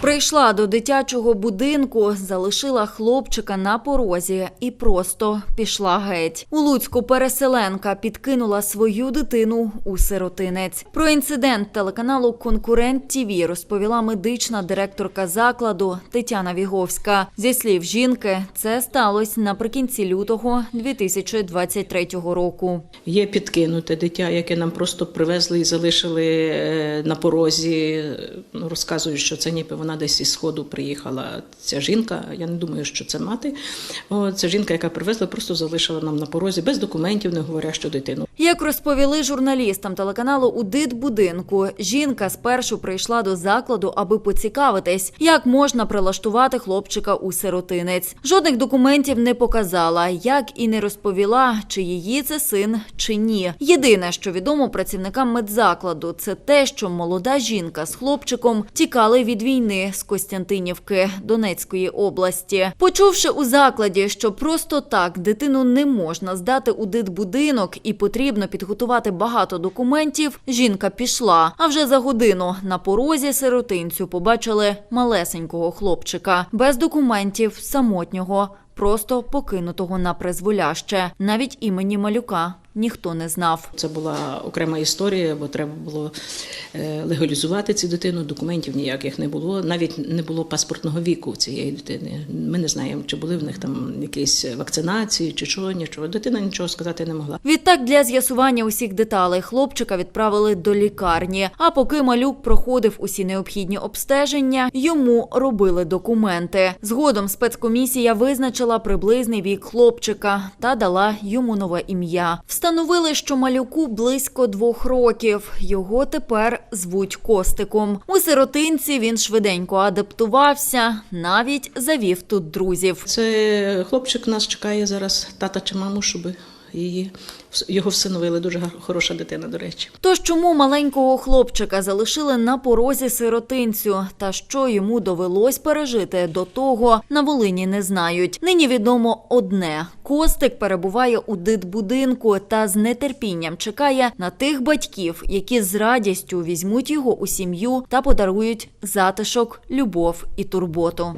Прийшла до дитячого будинку, залишила хлопчика на порозі і просто пішла геть. У Луцьку переселенка підкинула свою дитину у сиротинець. Про інцидент телеканалу Конкурент ТІВІ розповіла медична директорка закладу Тетяна Віговська. Зі слів жінки, це сталося наприкінці лютого 2023 року. Є підкинуте дитя, яке нам просто привезли і залишили е, на порозі. Ну, розказують, що це ніби вона десь із сходу приїхала. Ця жінка. Я не думаю, що це мати. О, це жінка, яка привезла, просто залишила нам на порозі без документів, не говоря, що дитину. Як розповіли журналістам телеканалу у дитбудинку, жінка спершу прийшла до закладу, аби поцікавитись, як можна прилаштувати хлопчика у сиротинець. Жодних документів не показала, як і не розповіла, чи її це син чи ні. Єдине, що відомо працівникам медзакладу, це те, що молода жінка з хлопчиком тікали від війни з Костянтинівки Донецької області. Почувши у закладі, що просто так дитину не можна здати у дитбудинок і потрібно підготувати багато документів, жінка пішла. А вже за годину на порозі сиротинцю побачили малесенького хлопчика без документів, самотнього, просто покинутого на призволяще. Навіть імені малюка ніхто не знав. Це була окрема історія, бо треба було е, легалізувати цю дитину. Документів ніяких не було. Навіть не було паспортного віку цієї дитини. Ми не знаємо, чи були в них там якісь вакцинації, чи чого, нічого. Дитина нічого сказати не могла. Відтак для з'ясування усіх деталей хлопчика відправили до лікарні. А поки малюк проходив усі необхідні обстеження, йому робили документи. Згодом спецкомісія визначила приблизний вік хлопчика та дала йому нове ім'я. Встановили, що малюку близько двох років. Його тепер звуть Костиком. У сиротинці він швиденько адаптувався, навіть завів тут друзів. Це хлопчик нас чекає зараз, тата чи маму, щоб її його всиновили. Дуже хороша дитина, до речі. Тож чому маленького хлопчика залишили на порозі сиротинцю, та що йому довелось пережити до того, на Волині не знають. Нині відомо одне: Костик перебуває у дитбудинку та з нетерпінням чекає на тих батьків, які з радістю візьмуть його у сім'ю та подарують затишок, любов і турботу.